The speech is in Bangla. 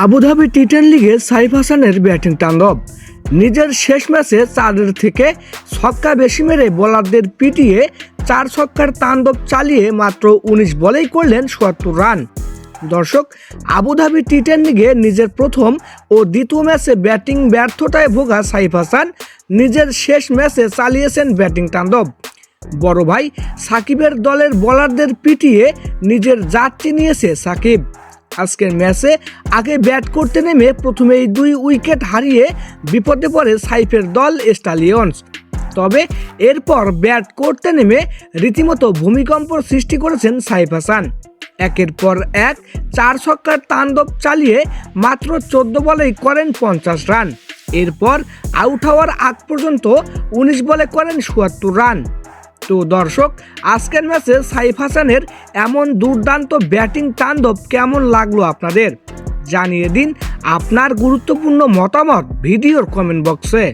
আবুধাবি টি টেন লিগে সাইফ হাসানের ব্যাটিং তাণ্ডব। নিজের শেষ ম্যাচে চারের থেকে ছক্কা বেশি মেরে বোলারদের পিটিয়ে চার ছক্কার তাণ্ডব চালিয়ে মাত্র উনিশ বলেই করলেন সত্তর রান। দর্শক, আবুধাবি টি টেন লিগে নিজের প্রথম ও দ্বিতীয় ম্যাচে ব্যাটিং ব্যর্থতায় ভোগা সাইফ হাসান নিজের শেষ ম্যাচে চালিয়েছেন ব্যাটিং তাণ্ডব। বড় ভাই সাকিবের দলের বোলারদের পিটিয়ে নিজের যাত্রী নিয়েছে সাকিব। আজকের ম্যাচে আগে ব্যাট করতে নেমে প্রথমেই দুই উইকেট হারিয়ে বিপদে পড়ে সাইফের দল স্টালিয়ন্স। তবে এরপর ব্যাট করতে নেমে রীতিমতো ভূমিকম্প সৃষ্টি করেছেন সাইফ হাসান। একের পর এক চার ছক্কার তাণ্ডব চালিয়ে মাত্র চোদ্দ বলেই করেন পঞ্চাশ রান। এরপর আউট হওয়ার আগ পর্যন্ত উনিশ বলে করেন সুয়াত্তর রান। তো দর্শক, আজকের ম্যাচে সাইফ হাসানের এমন দুর্দান্ত ব্যাটিং তাণ্ডব কেমন লাগল আপনাদের? জানিয়ে দিন আপনার গুরুত্বপূর্ণ মতামত ভিডিওর কমেন্ট বক্সে।